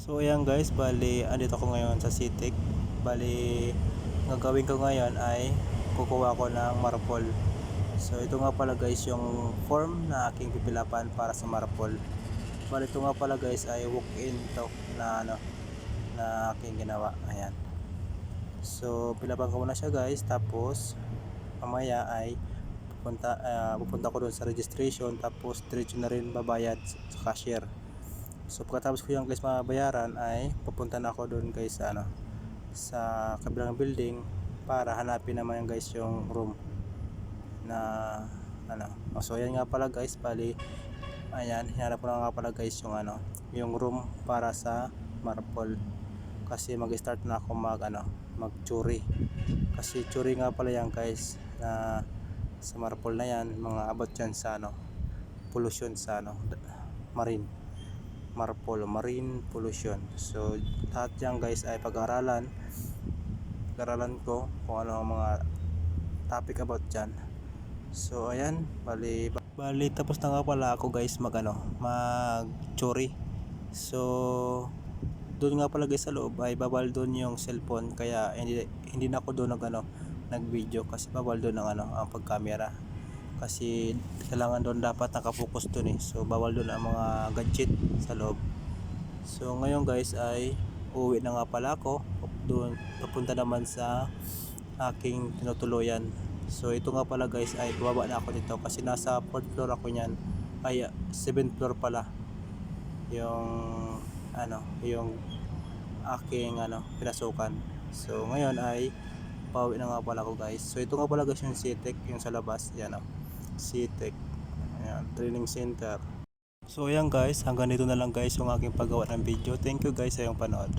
So ayan guys, bali andito ako ngayon sa Citic. Bali gagawin ko ngayon ay kukuha ko ng marble. So ito nga pala guys yung form na aking pipilapan para sa marble. Bali ito nga pala guys ay walk-in to na ano na aking ginawa. Ayan. So pilapan ko muna siya guys tapos mamaya ay pupunta ah, pupunta ko doon sa registration tapos diretso na rin babayad sa cashier. So pagkatapos ko yung guys mabayaran ay pupunta na ako doon guys sa ano sa kabilang building para hanapin naman yung guys yung room na ano. So ayan nga pala guys, bali ayan, hinanap ko na nga pala guys yung ano, yung room para sa marble. Kasi mag-start na ako mag ano, mag-churi. Kasi churi nga pala yan guys na sa marble na yan, mga abot yan sa ano, pollution sa ano, marine marple, marine pollution. So, lahat yan guys ay pag-aralan. Pag-aralan ko kung ano ang mga topic about dyan. So, ayan, bali, bali tapos na nga pala ako guys mag ano, mag chori. So, doon nga pala guys sa loob ay babal doon yung cellphone kaya hindi hindi na ako doon nag ano, nag-video kasi babal doon ang ano, ang pag-camera kasi kailangan doon dapat nakapokus doon eh. So bawal doon ang mga gadget sa loob. So ngayon guys ay uwi na nga pala ako. Doon papunta naman sa aking tinutuluyan. So ito nga pala guys ay bumaba na ako dito kasi nasa 4th floor ako niyan. Ay 7th floor pala. Yung ano yung aking ano pinasukan. So ngayon ay pauwi na nga pala ako guys. So ito nga pala guys yung CTEC yung sa labas. Yan oh CTEC Ayan, training center. So ayan guys hanggang dito na lang guys yung aking paggawa ng video. Thank you guys sa iyong panood